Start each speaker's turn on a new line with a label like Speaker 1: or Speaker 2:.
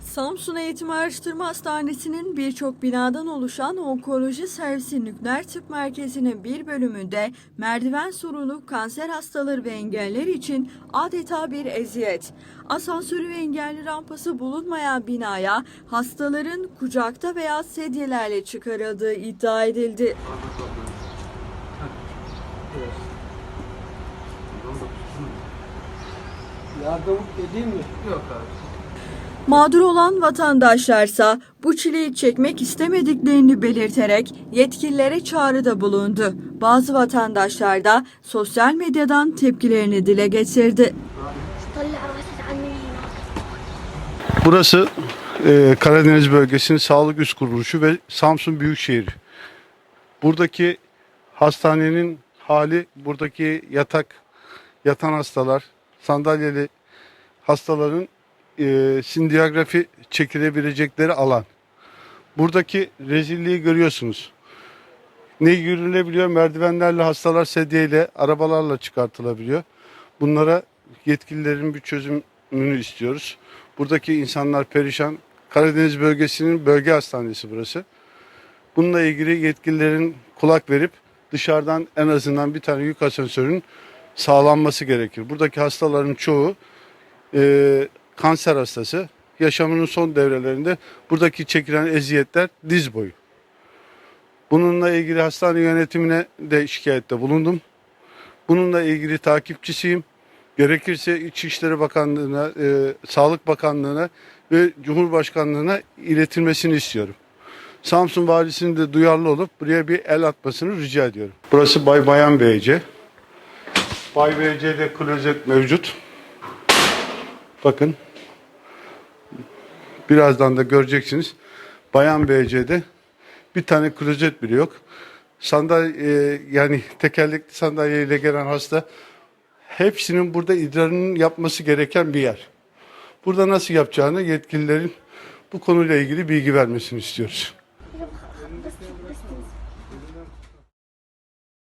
Speaker 1: Samsun Eğitim Araştırma Hastanesi'nin birçok binadan oluşan onkoloji servisi nükleer tıp merkezinin bir bölümünde merdiven sorunu kanser hastaları ve engeller için adeta bir eziyet. Asansörü ve engelli rampası bulunmayan binaya hastaların kucakta veya sedyelerle çıkarıldığı iddia edildi.
Speaker 2: Yardım edeyim mi?
Speaker 3: Yok abi.
Speaker 1: Mağdur olan vatandaşlarsa bu çileyi çekmek istemediklerini belirterek yetkililere çağrıda bulundu. Bazı vatandaşlar da sosyal medyadan tepkilerini dile getirdi.
Speaker 4: Burası e, Karadeniz Bölgesi'nin Sağlık Üst Kuruluşu ve Samsun Büyükşehir. Buradaki hastanenin hali, buradaki yatak, yatan hastalar, sandalyeli hastaların e, sindiyagrafi çekilebilecekleri alan. Buradaki rezilliği görüyorsunuz. Ne yürülebiliyor? Merdivenlerle hastalar sedyeyle, arabalarla çıkartılabiliyor. Bunlara yetkililerin bir çözümünü istiyoruz. Buradaki insanlar perişan. Karadeniz bölgesinin bölge hastanesi burası. Bununla ilgili yetkililerin kulak verip dışarıdan en azından bir tane yük asansörün sağlanması gerekir. Buradaki hastaların çoğu e, kanser hastası. Yaşamının son devrelerinde buradaki çekilen eziyetler diz boyu. Bununla ilgili hastane yönetimine de şikayette bulundum. Bununla ilgili takipçisiyim. Gerekirse İçişleri Bakanlığı'na, e, Sağlık Bakanlığı'na ve Cumhurbaşkanlığı'na iletilmesini istiyorum. Samsun Valisi'nin de duyarlı olup buraya bir el atmasını rica ediyorum. Burası Bay Bayan BC. Bay BC'de klozet mevcut. Bakın. Birazdan da göreceksiniz. Bayan BC'de bir tane klozet bile yok. Sandalye e, yani tekerlekli sandalyeyle gelen hasta hepsinin burada idrarının yapması gereken bir yer. Burada nasıl yapacağını yetkililerin bu konuyla ilgili bilgi vermesini istiyoruz.